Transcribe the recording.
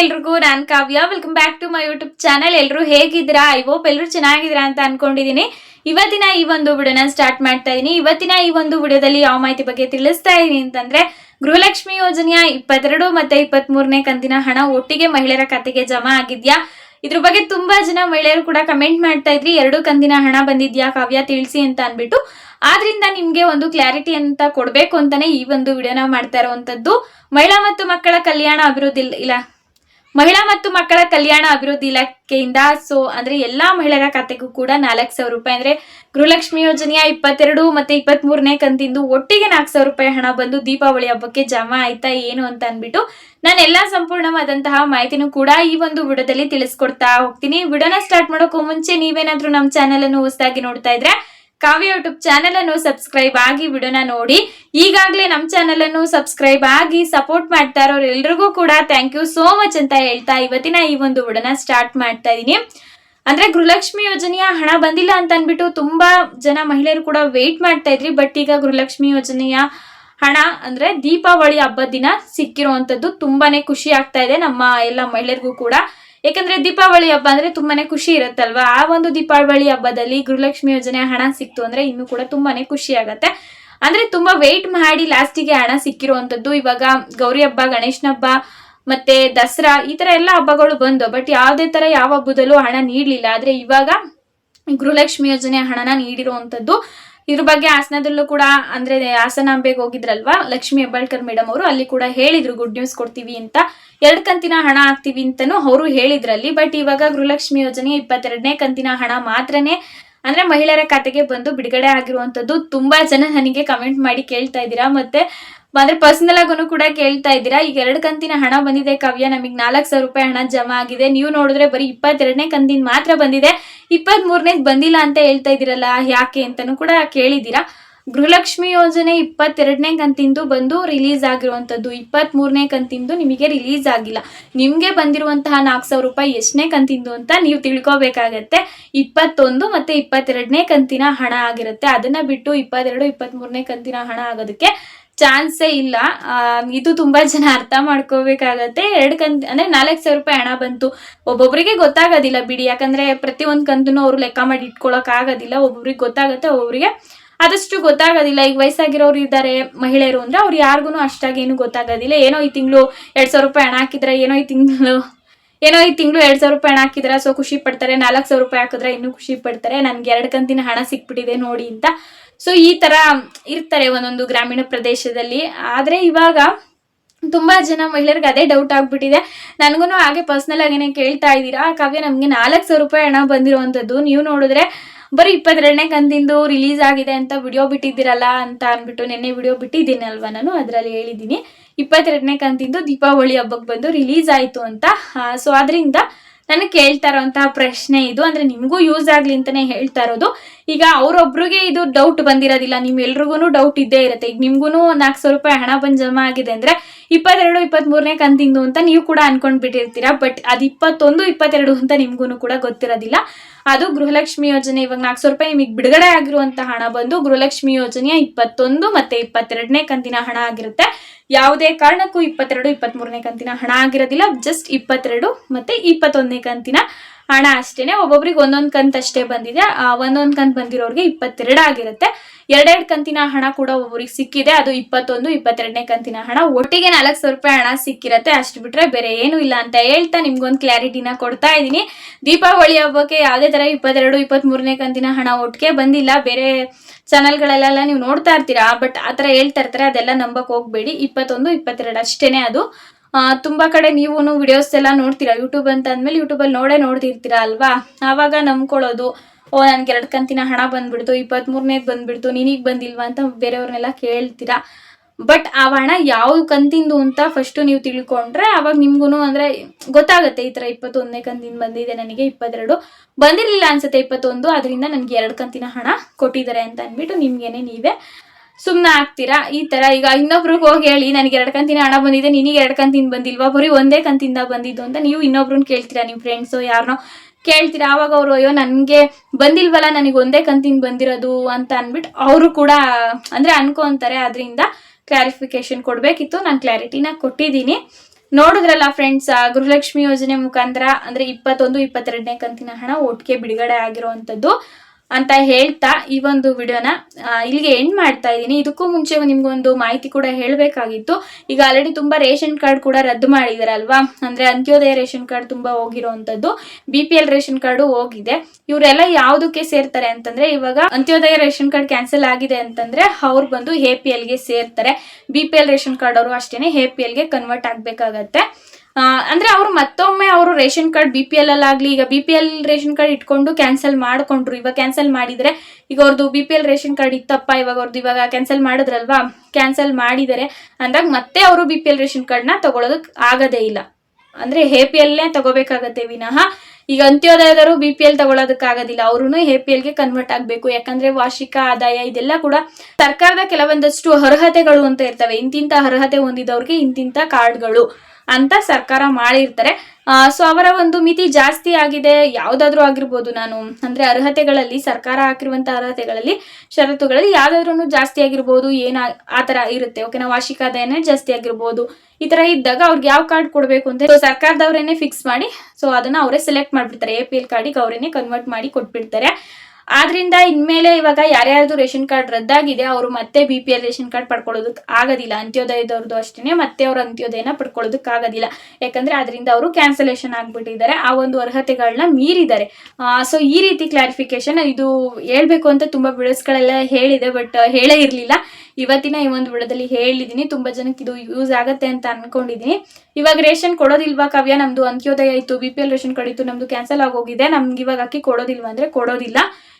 ಎಲ್ರಿಗೂ, ನಾನ್ Kavya. Welcome back to my YouTube channel ಎಲ್ರು ಹೇಗಿದ್ದೀರಾ? ಐ ಹೋಪ್ ಎಲ್ಲರೂ ಚೆನ್ನಾಗಿದ್ದೀರಾ ಅಂತ ಅನ್ಕೊಂಡಿದೀನಿ. ಇವತ್ತಿನ ಈ ಒಂದು ವಿಡಿಯೋನ ಸ್ಟಾರ್ಟ್ ಮಾಡ್ತಾ ಇದೀನಿ. ಇವತ್ತಿನ ಈ ಒಂದು ವಿಡಿಯೋದಲ್ಲಿ ಯಾವ ಮಾಹಿತಿ ಬಗ್ಗೆ ತಿಳಿಸ್ತಾ ಇದೀನಿ ಅಂತಂದ್ರೆ, ಗೃಹಲಕ್ಷ್ಮಿ ಯೋಜನೆಯ ಇಪ್ಪತ್ತೆರಡು ಮತ್ತೆ ಇಪ್ಪತ್ತ್ ಮೂರನೇ ಕಂತಿನ ಹಣ ಒಟ್ಟಿಗೆ ಮಹಿಳೆಯರ ಖಾತೆಗೆ ಜಮಾ ಆಗಿದ್ಯಾ? ಇದ್ರ ಬಗ್ಗೆ ತುಂಬಾ ಜನ ಮಹಿಳೆಯರು ಕೂಡ ಕಮೆಂಟ್ ಮಾಡ್ತಾ ಇದ್ರಿ. ಎರಡು ಕಂದಿನ ಹಣ ಬಂದಿದ್ಯಾ ಕಾವ್ಯ? ತಿಳಿಸಿ ಅಂತ ಅನ್ಬಿಟ್ಟು. ಆದ್ರಿಂದ ನಿಮ್ಗೆ ಒಂದು ಕ್ಲಾರಿಟಿ ಅಂತ ಕೊಡ್ಬೇಕು ಅಂತಾನೆ ಈ ಒಂದು ವಿಡಿಯೋನ ಮಾಡ್ತಾ ಇರುವಂತದ್ದು. ಮಹಿಳಾ ಮತ್ತು ಮಕ್ಕಳ ಕಲ್ಯಾಣ ಅಭಿವೃದ್ಧಿ ಇಲ್ಲ ಮಹಿಳಾ ಮತ್ತು ಮಕ್ಕಳ ಕಲ್ಯಾಣ ಅಭಿವೃದ್ಧಿ ಇಲಾಖೆಯಿಂದ ಸೊ ಅಂದ್ರೆ ಎಲ್ಲಾ ಮಹಿಳೆಯರ ಖಾತೆಗೂ ಕೂಡ ನಾಲ್ಕು ಸಾವಿರ ರೂಪಾಯಿ ಅಂದ್ರೆ ಗೃಹಲಕ್ಷ್ಮಿ ಯೋಜನೆಯ ಇಪ್ಪತ್ತೆರಡು ಮತ್ತೆ ಇಪ್ಪತ್ತ್ ಮೂರನೇ ಕಂತಿಂದು ಒಟ್ಟಿಗೆ ನಾಲ್ಕು ಸಾವಿರ ರೂಪಾಯಿ ಹಣ ಬಂದು ದೀಪಾವಳಿ ಹಬ್ಬಕ್ಕೆ ಜಮಾ ಆಯ್ತಾ ಏನು ಅಂತ ಅನ್ಬಿಟ್ಟು ನಾನು ಎಲ್ಲಾ ಸಂಪೂರ್ಣವಾದಂತಹ ಮಾಹಿತಿನೂ ಕೂಡ ಈ ಒಂದು ವಿಡಿಯೋದಲ್ಲಿ ತಿಳಿಸ್ಕೊಡ್ತಾ ಹೋಗ್ತೀನಿ. ವಿಡಿಯೋನ ಸ್ಟಾರ್ಟ್ ಮಾಡೋಕ್ಕೂ ಮುಂಚೆ ನೀವೇನಾದ್ರೂ ನಮ್ಮ ಚಾನೆಲ್ ಅನ್ನು ಹೊಸದಾಗಿ ನೋಡ್ತಾ ಇದ್ರೆ ಕಾವ್ಯ ಯೂಟ್ಯೂಬ್ ಚಾನೆಲ್ ಅನ್ನು ಸಬ್ಸ್ಕ್ರೈಬ್ ಆಗಿ ವಿಡಿಯೋನ ನೋಡಿ. ಈಗಾಗಲೇ ನಮ್ಮ ಚಾನೆಲ್ ಅನ್ನು ಸಬ್ಸ್ಕ್ರೈಬ್ ಆಗಿ ಸಪೋರ್ಟ್ ಮಾಡ್ತಾ ಇರೋರು ಕೂಡ ಥ್ಯಾಂಕ್ ಯು ಸೋ ಮಚ್ ಅಂತ ಹೇಳ್ತಾ ಇವತ್ತಿನ ಈ ಒಂದು ವಿಡಿಯೋನ ಸ್ಟಾರ್ಟ್ ಮಾಡ್ತಾ ಇದ್ದೀನಿ ಅಂದ್ರೆ ಗೃಹಲಕ್ಷ್ಮಿ ಯೋಜನೆಯ ಹಣ ಬಂದಿಲ್ಲ ಅಂತ ಅನ್ಬಿಟ್ಟು ತುಂಬಾ ಜನ ಮಹಿಳೆಯರು ಕೂಡ ವೇಟ್ ಮಾಡ್ತಾ ಇದ್ರಿ. ಬಟ್ ಈಗ ಗೃಹಲಕ್ಷ್ಮಿ ಯೋಜನೆಯ ಹಣ ಅಂದ್ರೆ ದೀಪಾವಳಿ ಹಬ್ಬದ ದಿನ ಸಿಕ್ಕಿರುವಂತದ್ದು ತುಂಬಾನೇ ಖುಷಿ ಆಗ್ತಾ ಇದೆ. ನಮ್ಮ ಎಲ್ಲ ಮಹಿಳೆಯರಿಗೂ ಕೂಡ ಯಾಕಂದ್ರೆ ದೀಪಾವಳಿ ಹಬ್ಬ ಅಂದ್ರೆ ತುಂಬಾನೇ ಖುಷಿ ಇರುತ್ತಲ್ವಾ? ಆ ಒಂದು ದೀಪಾವಳಿ ಹಬ್ಬದಲ್ಲಿ ಗೃಹಲಕ್ಷ್ಮಿ ಯೋಜನೆ ಹಣ ಸಿಕ್ತು ಅಂದ್ರೆ ಇನ್ನು ಕೂಡ ತುಂಬಾನೇ ಖುಷಿ ಆಗತ್ತೆ. ಅಂದ್ರೆ ತುಂಬಾ ವೆಯ್ಟ್ ಮಾಡಿ ಲಾಸ್ಟಿಗೆ ಹಣ ಸಿಕ್ಕಿರುವಂತದ್ದು. ಇವಾಗ ಗೌರಿ ಹಬ್ಬ, ಗಣೇಶನ ಹಬ್ಬ, ಮತ್ತೆ ದಸರಾ, ಈ ತರ ಎಲ್ಲ ಹಬ್ಬಗಳು ಬಂದು ಬಟ್ ಯಾವುದೇ ತರ ಯಾವ ಹಬ್ಬದಲ್ಲೂ ಹಣ ನೀಡ್ಲಿಲ್ಲ. ಆದ್ರೆ ಇವಾಗ ಗೃಹಲಕ್ಷ್ಮಿ ಯೋಜನೆ ಹಣನ ನೀಡಿರುವಂತದ್ದು ಇದ್ರ ಬಗ್ಗೆ ಹಾಸನದಲ್ಲೂ ಕೂಡ, ಅಂದ್ರೆ ಹಾಸನಾಂಬೆಗೆ ಹೋಗಿದ್ರಲ್ವಾ, ಲಕ್ಷ್ಮಿ ಹೆಬ್ಬಾಳ್ಕರ್ ಮೇಡಮ್ ಅವರು, ಅಲ್ಲಿ ಕೂಡ ಹೇಳಿದ್ರು ಗುಡ್ ನ್ಯೂಸ್ ಕೊಡ್ತೀವಿ ಅಂತ. ಎರಡ್ ಕಂತಿನ ಹಣ ಹಾಕ್ತಿವಿ ಅಂತಾನು ಅವರು ಹೇಳಿದ್ರಲ್ಲಿ, ಬಟ್ ಇವಾಗ ಗೃಹಲಕ್ಷ್ಮಿ ಯೋಜನೆ ಇಪ್ಪತ್ತೆರಡನೇ ಕಂತಿನ ಹಣ ಮಾತ್ರನೇ ಅಂದ್ರೆ ಮಹಿಳೆಯರ ಖಾತೆಗೆ ಬಂದು ಬಿಡುಗಡೆ ಆಗಿರುವಂತದ್ದು ತುಂಬಾ ಜನ ನನಗೆ ಕಮೆಂಟ್ ಮಾಡಿ ಕೇಳ್ತಾ ಇದ್ದೀರಾ. ಮತ್ತೆ ಅಂದ್ರೆ ಪರ್ಸನಲ್ ಆಗೂ ಕೂಡ ಕೇಳ್ತಾ ಇದ್ದೀರಾ. ಈಗ ಎರಡು ಕಂತಿನ ಹಣ ಬಂದಿದೆ ಕವ್ಯ. ನಮಗೆ ನಾಲ್ಕು ಸಾವಿರ ರೂಪಾಯಿ ಹಣ ಜಮಾ ಆಗಿದೆ. ನೀವು ನೋಡಿದ್ರೆ ಬರೀ ಇಪ್ಪತ್ತೆರಡನೇ ಕಂತಿನ ಮಾತ್ರ ಬಂದಿದೆ. ಇಪ್ಪತ್ತ್ ಮೂರನೇದು ಬಂದಿಲ್ಲ ಅಂತ ಹೇಳ್ತಾ ಇದ್ದೀರಲ್ಲ, ಯಾಕೆ ಅಂತಾನು ಕೂಡ ಕೇಳಿದ್ದೀರಾ. ಗೃಹಲಕ್ಷ್ಮಿ ಯೋಜನೆ ಇಪ್ಪತ್ತೆರಡನೇ ಕಂತಿಂದು ಬಂದು ರಿಲೀಸ್ ಆಗಿರುವಂಥದ್ದು ಇಪ್ಪತ್ತ್ ಮೂರನೇ ಕಂತಿಂದು ನಿಮಗೆ ರಿಲೀಸ್ ಆಗಿಲ್ಲ. ನಿಮಗೆ ಬಂದಿರುವಂತಹ ನಾಲ್ಕು ಸಾವಿರ ರೂಪಾಯಿ ಎಷ್ಟನೇ ಕಂತಿಂದು ಅಂತ ನೀವು ತಿಳ್ಕೊಬೇಕಾಗತ್ತೆ. ಇಪ್ಪತ್ತೊಂದು ಮತ್ತೆ ಇಪ್ಪತ್ತೆರಡನೇ ಕಂತಿನ ಹಣ ಆಗಿರುತ್ತೆ. ಅದನ್ನ ಬಿಟ್ಟು ಇಪ್ಪತ್ತೆರಡು ಇಪ್ಪತ್ತ್ ಮೂರನೇ ಕಂತಿನ ಹಣ ಆಗೋದಕ್ಕೆ ಚಾನ್ಸೇ ಇಲ್ಲ. ಇದು ತುಂಬಾ ಜನ ಅರ್ಥ ಮಾಡ್ಕೋಬೇಕಾಗತ್ತೆ. ಎರಡು ಕಂತ್, ಅಂದ್ರೆ ನಾಲ್ಕು ಸಾವಿರ ರೂಪಾಯಿ ಹಣ ಬಂತು. ಒಬ್ಬೊಬ್ಬರಿಗೆ ಗೊತ್ತಾಗೋದಿಲ್ಲ ಬಿಡಿ. ಯಾಕಂದ್ರೆ ಪ್ರತಿ ಒಂದು ಕಂತುನು ಅವರು ಲೆಕ್ಕ ಮಾಡಿ ಇಟ್ಕೊಳಕ್ ಆಗೋದಿಲ್ಲ. ಒಬ್ಬೊಬ್ರಿಗೆ ಗೊತ್ತಾಗತ್ತೆ, ಒಬ್ಬೊಬ್ರಿಗೆ ಆದಷ್ಟು ಗೊತ್ತಾಗೋದಿಲ್ಲ. ಈಗ ವಯಸ್ಸಾಗಿರೋರು ಇದ್ದಾರೆ ಮಹಿಳೆಯರು ಅಂದ್ರೆ ಅವ್ರು ಯಾರಿಗೂ ಅಷ್ಟಾಗಿ ಏನು ಗೊತ್ತಾಗೋದಿಲ್ಲ. ಏನೋ ಈ ತಿಂಗಳು ಎರಡ್ ಸಾವಿರ ರೂಪಾಯಿ ಹಣ ಹಾಕಿದ್ರೆ, ಏನೋ ಈ ತಿಂಗಳು, ಏನೋ ಈ ತಿಂಗಳು ಎರಡ್ ಸಾವಿರ ರೂಪಾಯಿ ಹಣ ಹಾಕಿದ್ರೆ, ಸೊ ಖುಷಿ ಪಡ್ತಾರೆ, ನಾಲ್ಕು ಸಾವಿರ ರೂಪಾಯಿ ಹಾಕಿದ್ರೆ ಇನ್ನೂ ಖುಷಿ ಪಡ್ತಾರೆ, ನನ್ಗೆ ಎರಡು ಕಂತಿನ ಹಣ ಸಿಕ್ಬಿಟ್ಟಿದೆ ನೋಡಿ ಅಂತ. ಸೊ ಈ ತರ ಇರ್ತಾರೆ ಒಂದೊಂದು ಗ್ರಾಮೀಣ ಪ್ರದೇಶದಲ್ಲಿ. ಆದ್ರೆ ಇವಾಗ ತುಂಬಾ ಜನ ಮಹಿಳೆಯರಿಗೆ ಅದೇ ಡೌಟ್ ಆಗ್ಬಿಟ್ಟಿದೆ. ನನಗೂ ಹಾಗೆ ಪರ್ಸ್ನಲ್ ಆಗೇನೆ ಕೇಳ್ತಾ ಇದ್ದೀರಾ? ಕಾವ್ಯ ನಮಗೆ ನಾಲ್ಕು ಸಾವಿರ ರೂಪಾಯಿ ಹಣ ಬಂದಿರುವಂಥದ್ದು ನೀವು ನೋಡಿದ್ರೆ ಬರೀ ಇಪ್ಪತ್ತೆರಡನೇ ಕಂತಿಂದು ರಿಲೀಸ್ ಆಗಿದೆ ಅಂತ ವಿಡಿಯೋ ಬಿಟ್ಟಿದ್ದೀರಲ್ಲ ಅಂತ ಅಂದ್ಬಿಟ್ಟು ನಿನ್ನೆ ವಿಡಿಯೋ ಬಿಟ್ಟಿದ್ದೀನಿ ಅಲ್ವಾ ನಾನು? ಅದರಲ್ಲಿ ಹೇಳಿದ್ದೀನಿ. ಇಪ್ಪತ್ತೆರಡನೇ ಕಂತಿಂದು ದೀಪಾವಳಿ ಹಬ್ಬಕ್ಕೆ ಬಂದು ರಿಲೀಸ್ ಆಯಿತು ಅಂತ. ಸೊ ಅದರಿಂದ ನನಗೆ ಕೇಳ್ತಾ ಇರೋಂತಹ ಪ್ರಶ್ನೆ ಇದು. ಅಂದ್ರೆ ನಿಮಗೂ ಯೂಸ್ ಆಗಲಿ ಅಂತಲೇ ಹೇಳ್ತಾ ಇರೋದು. ಈಗ ಅವ್ರೊಬ್ರಿಗೆ ಇದು ಡೌಟ್ ಬಂದಿರೋದಿಲ್ಲ. ನಿಮ್ ಎಲ್ರಿಗೂ ಡೌಟ್ ಇದ್ದೇ ಇರುತ್ತೆ. ಈಗ ನಿಮ್ಗೂ ನಾಲ್ಕು ಸಾವಿರ ರೂಪಾಯಿ ಹಣ ಬಂದು ಜಮಾ ಆಗಿದೆ ಅಂದ್ರೆ ಇಪ್ಪತ್ತೆರಡು ಇಪ್ಪತ್ತ್ ಮೂರನೇ ಕಂತಿಂದು ಅಂತ ನೀವು ಕೂಡ ಅನ್ಕೊಂಡ್ ಬಿಟ್ಟಿರ್ತೀರಾ. ಬಟ್ ಅದು ಇಪ್ಪತ್ತೊಂದು, ಇಪ್ಪತ್ತೆರಡು ಅಂತ ನಿಮ್ಗೂ ಕೂಡ ಗೊತ್ತಿರೋದಿಲ್ಲ. ಅದು ಗೃಹಲಕ್ಷ್ಮಿ ಯೋಜನೆ, ಇವಾಗ ನಾಲ್ಕು ಸಾವಿರ ರೂಪಾಯಿ ನಿಮಗೆ ಬಿಡುಗಡೆ ಆಗಿರುವಂತ ಹಣ ಬಂದು ಗೃಹಲಕ್ಷ್ಮಿ ಯೋಜನೆಯ ಇಪ್ಪತ್ತೊಂದು ಮತ್ತೆ ಇಪ್ಪತ್ತೆರಡನೇ ಕಂತಿನ ಹಣ ಆಗಿರುತ್ತೆ. ಯಾವುದೇ ಕಾರಣಕ್ಕೂ ಇಪ್ಪತ್ತೆರಡು ಇಪ್ಪತ್ತ್ ಮೂರನೇ ಕಂತಿನ ಹಣ ಆಗಿರೋದಿಲ್ಲ. ಜಸ್ಟ್ ಇಪ್ಪತ್ತೆರಡು ಮತ್ತೆ ಇಪ್ಪತ್ತೊಂದನೇ ಕಂತಿನ ಹಣ ಅಷ್ಟೇನೆ, ಒಬ್ಬೊಬ್ರಿಗೆ ಒಂದೊಂದು ಕಂತ್ ಅಷ್ಟೇ ಬಂದಿದೆ. ಒಂದೊಂದು ಕಂತ್ ಬಂದಿರೋರಿಗೆ ಇಪ್ಪತ್ತೆರಡು ಆಗಿರುತ್ತೆ. ಎರಡೆರಡು ಕಂತಿನ ಹಣ ಕೂಡ ಒಬ್ಬರಿಗೆ ಸಿಕ್ಕಿದೆ. ಅದು ಇಪ್ಪತ್ತೊಂದು, ಇಪ್ಪತ್ತೆರಡನೇ ಕಂತಿನ ಹಣ. ಒಟ್ಟಿಗೆ ನಾಲ್ಕು ಸಾವಿರ ರೂಪಾಯಿ ಹಣ ಸಿಕ್ಕಿರತ್ತೆ. ಅಷ್ಟು ಬಿಟ್ರೆ ಬೇರೆ ಏನು ಇಲ್ಲ ಅಂತ ಹೇಳ್ತಾ ನಿಮ್ಗೊಂದು ಕ್ಲಾರಿಟಿನ ಕೊಡ್ತಾ ಇದ್ದೀನಿ ದೀಪಾವಳಿ ಹಬ್ಬಕ್ಕೆ ಯಾವುದೇ ತರ ಇಪ್ಪತ್ತೆರಡು ಇಪ್ಪತ್ತ್ ಮೂರನೇ ಕಂತಿನ ಹಣ ಒಟ್ಟಿಗೆ ಬಂದಿಲ್ಲ. ಬೇರೆ ಚಾನಲ್ಗಳಲ್ಲೆಲ್ಲ ನೀವು ನೋಡ್ತಾ ಇರ್ತೀರಾ. ಬಟ್ ಆ ಥರ ಹೇಳ್ತಾ ಇರ್ತಾರೆ. ಅದೆಲ್ಲ ನಂಬಕ್ ಹೋಗ್ಬೇಡಿ. ಇಪ್ಪತ್ತೊಂದು, ಇಪ್ಪತ್ತೆರಡು ಅಷ್ಟೇನೆ ಅದು. ತುಂಬಾ ಕಡೆ ನೀವು ವಿಡಿಯೋಸ್ ಎಲ್ಲ ನೋಡ್ತೀರಾ? ಯೂಟ್ಯೂಬ್ ಅಂತ ಅಂದ್ಮೇಲೆ ಯೂಟ್ಯೂಬಲ್ಲಿ ನೋಡೇ ನೋಡ್ತಿರ್ತೀರಾ ಅಲ್ವಾ? ಆವಾಗ ನಂಬ್ಕೊಳ್ಳೋದು, ಓ, ನನ್ಗೆ ಎರಡು ಕಂತಿನ ಹಣ ಬಂದ್ಬಿಡ್ತು ಇಪ್ಪತ್ತ್ಮೂರನೇದು ಬಂದ್ಬಿಡ್ತು, ನಿನಗೆ ಬಂದಿಲ್ವಾ ಅಂತ ಬೇರೆಯವ್ರನ್ನೆಲ್ಲ ಕೇಳ್ತೀರಾ? ಬಟ್ ಆ ಹಣ ಯಾವ ಕಂತಿಂದು ಅಂತ ಫಸ್ಟ್ ನೀವು ತಿಳ್ಕೊಂಡ್ರೆ ಅವಾಗ ನಿಮ್ಗೂ ಅಂದ್ರೆ ಗೊತ್ತಾಗುತ್ತೆ, ಈ ತರ ಇಪ್ಪತ್ತೊಂದನೇ ಕಂತಿಂದ ಬಂದಿದೆ ನನಗೆ, ಇಪ್ಪತ್ತೆರಡು ಬಂದಿರಲಿಲ್ಲ ಅನ್ಸುತ್ತೆ, ಇಪ್ಪತ್ತೊಂದು ಅದರಿಂದ ನನಗೆ ಎರಡು ಕಂತಿನ ಹಣ ಕೊಟ್ಟಿದ್ದಾರೆ ಅಂತ ಅಂದ್ಬಿಟ್ಟು ನಿಮಗೇನೆ ನೀವೇ ಸುಮ್ಮನೆ ಆಗ್ತೀರಾ? ಈ ತರ. ಈಗ ಇನ್ನೊಬ್ರಿಗೆ ಹೋಗಿ ಹೇಳಿ, ನನಗೆ ಎರಡು ಕಂತಿನ ಹಣ ಬಂದಿದೆ, ನಿನಗೆ ಎರಡು ಕಂತಿನ ಬಂದಿಲ್ವಾ? ಬರೀ ಒಂದೇ ಕಂತಿಂದ ಬಂದಿದ್ದು ಅಂತ ನೀವು ಇನ್ನೊಬ್ರನ್ನ ಕೇಳ್ತೀರಾ ನಿಮ್ಮ ಫ್ರೆಂಡ್ಸು ಯಾರನ್ನೋ ಕೇಳ್ತೀರಾ? ಆವಾಗ ಅವರು, ಅಯ್ಯೋ, ನನಗೆ ಬಂದಿಲ್ವಲ್ಲ, ನನಗೆ ಒಂದೇ ಕಂತಿನ ಬಂದಿರೋದು ಅಂತ ಅಂದ್ಬಿಟ್ಟು ಅವರು ಕೂಡ, ಅಂದ್ರೆ ಅನ್ಕೊಂತಾರೆ. ಅದರಿಂದ ಕ್ಲಾರಿಫಿಕೇಶನ್ ಕೊಡಬೇಕಿತ್ತು. ನಾನು ಕ್ಲಾರಿಟಿನ ಕೊಟ್ಟಿದ್ದೀನಿ. ನೋಡಿದ್ರಲ್ಲ ಫ್ರೆಂಡ್ಸ್ ಗೃಹಲಕ್ಷ್ಮಿ ಯೋಜನೆ ಮುಖಾಂತರ, ಅಂದ್ರೆ ಇಪ್ಪತ್ತೊಂದು, ಇಪ್ಪತ್ತೆರಡನೇ ಕಂತಿನ ಹಣ ಒಟ್ಟಿಗೆ ಬಿಡುಗಡೆ ಆಗಿರುವಂತದ್ದು. ಅಂತ ಹೇಳ್ತಾ ಈ ಒಂದು ವಿಡಿಯೋನ ಇಲ್ಲಿಗೆ ಎಂಡ್ ಮಾಡ್ತಾ ಇದ್ದೀನಿ. ಇದಕ್ಕೂ ಮುಂಚೆ ನಿಮ್ಗೊಂದು ಮಾಹಿತಿ ಕೂಡ ಹೇಳಬೇಕಾಗಿತ್ತು. ಈಗ ಆಲ್ರೆಡಿ ತುಂಬಾ ರೇಷನ್ ಕಾರ್ಡ್ ಕೂಡ ರದ್ದು ಮಾಡಿದಾರಲ್ವಾ? ಅಂದ್ರೆ ಅಂತ್ಯೋದಯ ರೇಷನ್ ಕಾರ್ಡ್ ತುಂಬಾ ಹೋಗಿರೋವಂಥದ್ದು B P L ration card ಹೋಗಿದೆ. ಇವರೆಲ್ಲ ಯಾವುದಕ್ಕೆ ಸೇರ್ತಾರೆ ಅಂತಂದ್ರೆ, ಇವಾಗ ಅಂತ್ಯೋದಯ ರೇಷನ್ ಕಾರ್ಡ್ ಕ್ಯಾನ್ಸಲ್ ಆಗಿದೆ ಅಂತಂದ್ರೆ ಅವ್ರು ಬಂದು ಎ ಪಿ ಎಲ್ಗೆ ಸೇರ್ತಾರೆ. B P L ration card ಅವರು ಅಷ್ಟೇನೆ ಎ ಪಿ ಎಲ್ಗೆ ಕನ್ವರ್ಟ್ ಆಗ್ಬೇಕಾಗತ್ತೆ. ಅಂದ್ರೆ ಅವರು ಮತ್ತೊಮ್ಮೆ ಅವರು ration card B P L ಅಲ್ಲಾಗ್ಲಿ ಈಗ B P L ration card ಇಟ್ಕೊಂಡು ಕ್ಯಾನ್ಸಲ್ ಮಾಡ್ಕೊಂಡ್ರು. ಇವಾಗ ಕ್ಯಾನ್ಸಲ್ ಮಾಡಿದ್ರೆ, ಈಗ ಅವ್ರದ್ದು B P L ration card ಇತ್ತಪ್ಪ, ಇವಾಗ ಅವ್ರದ್ದು ಇವಾಗ ಕ್ಯಾನ್ಸಲ್ ಮಾಡಿದ್ರಲ್ವಾ? ಕ್ಯಾನ್ಸಲ್ ಮಾಡಿದರೆ, ಅಂದಾಗ ಮತ್ತೆ ಅವರು ಬಿ ಪಿ ಎಲ್ ರೇಷನ್ ಕಾರ್ಡ್ನ ತಗೊಳೋದಕ್ಕೆ ಆಗದೇ ಇಲ್ಲ. ಅಂದ್ರೆ ಎ ಪಿ ಎಲ್ನೇ ತಗೋಬೇಕಾಗತ್ತೆ ವಿನಃ. ಈಗ ಅಂತ್ಯೋದಯದವರು ಬಿ ಪಿ ಎಲ್ ತಗೊಳ್ಳೋದಕ್ಕಾಗೋದಿಲ್ಲ ಅವ್ರೂ ಎ ಪಿ ಎಲ್ಗೆ ಕನ್ವರ್ಟ್ ಆಗಬೇಕು. ಯಾಕಂದ್ರೆ ವಾರ್ಷಿಕ ಆದಾಯ ಇದೆಲ್ಲ ಕೂಡ ಸರ್ಕಾರದ ಕೆಲವೊಂದಷ್ಟು ಅರ್ಹತೆಗಳು ಅಂತ ಇರ್ತವೆ. ಇಂತಿಂತ ಅರ್ಹತೆ ಹೊಂದಿದವ್ರಿಗೆ ಇಂತಿಂತ ಕಾರ್ಡ್ಗಳು ಅಂತ ಸರ್ಕಾರ ಮಾಡಿರ್ತಾರೆ. ಸೊ ಅವರ ಒಂದು ಮಿತಿ ಜಾಸ್ತಿ ಆಗಿದೆ. ಯಾವುದಾದ್ರೂ ಆಗಿರ್ಬೋದು ನಾನು, ಅಂದ್ರೆ ಅರ್ಹತೆಗಳಲ್ಲಿ, ಸರ್ಕಾರ ಹಾಕಿರುವಂತಹ ಅರ್ಹತೆಗಳಲ್ಲಿ, ಷರತ್ತುಗಳಲ್ಲಿ ಯಾವ್ದಾದ್ರೂ ಜಾಸ್ತಿ ಆಗಿರ್ಬೋದು. ಏನ ಆತರ ತರ ಇರುತ್ತೆ. ಓಕೆನಾ? ವಾರ್ಷಿಕ ಆದಾಯನೇ ಜಾಸ್ತಿ ಆಗಿರ್ಬೋದು. ಈ ತರ ಇದ್ದಾಗ ಅವ್ರಿಗೆ ಯಾವ ಕಾರ್ಡ್ ಕೊಡಬೇಕು ಅಂತ ಸರ್ಕಾರದವರೇನೆ ಫಿಕ್ಸ್ ಮಾಡಿ ಸೊ ಅದನ್ನ ಅವರೇ ಸೆಲೆಕ್ಟ್ ಮಾಡ್ಬಿಡ್ತಾರೆ. ಎ ಪಿ ಎಲ್ ಕಾರ್ಡಿಗೆ ಅವರೇನೆ ಕನ್ವರ್ಟ್ ಮಾಡಿ ಕೊಟ್ಬಿಡ್ತಾರೆ. ಆದ್ರಿಂದ ಇನ್ಮೇಲೆ ಇವಾಗ ಯಾರ್ಯಾರ್ದು ರೇಷನ್ ಕಾರ್ಡ್ ರದ್ದಾಗಿದೆ, ಅವರು ಮತ್ತೆ B P L ration card ಪಡ್ಕೊಳ್ಳೋದಕ್ಕೆ ಆಗೋದಿಲ್ಲ. ಅಂತ್ಯೋದಯದವ್ರದ್ದು ಅಷ್ಟೇ ಮತ್ತೆ ಅವ್ರ ಅಂತ್ಯೋದಯನ ಪಡ್ಕೊಳ್ಳೋದಕ್ಕೆ ಆಗೋದಿಲ್ಲ. ಯಾಕಂದ್ರೆ ಅದರಿಂದ ಅವರು ಕ್ಯಾನ್ಸಲೇಷನ್ ಆಗಿಬಿಟ್ಟಿದ್ದಾರೆ. ಆ ಒಂದು ಅರ್ಹತೆಗಳನ್ನ ಮೀರಿದ್ದಾರೆ. ಸೊ ಈ ರೀತಿ ಕ್ಲಾರಿಫಿಕೇಶನ್ ಇದು ಹೇಳ್ಬೇಕು ಅಂತ ತುಂಬಾ ವಿಡಿಯೋಸ್ಗಳೆಲ್ಲ ಹೇಳಿದೆ ಬಟ್ ಹೇಳೇ ಇರಲಿಲ್ಲ. ಇವತ್ತಿನ ಈ ಒಂದು ವಿಡಿಯೋದಲ್ಲಿ ಹೇಳಿದೀನಿ ತುಂಬಾ ಜನಕ್ಕೆ ಇದು ಯೂಸ್ ಆಗುತ್ತೆ ಅಂತ ಅನ್ಕೊಂಡಿದೀನಿ ಇವಾಗ ರೇಷನ್ ಕೊಡೋದಿಲ್ವಾ ಕವ್ಯ? ನಮ್ದು ಅಂತ್ಯೋದಯ ಇತ್ತು B P L ration card ಇತ್ತು, ನಮ್ದು ಕ್ಯಾನ್ಸಲ್ ಆಗೋಗಿದೆ. ನಮ್ಗೆ ಇವಾಗ ಅಕ್ಕಿ ಕೊಡೋದಿಲ್ವಾ ಅಂದ್ರೆ ಕೊಡೋದಿಲ್ಲ.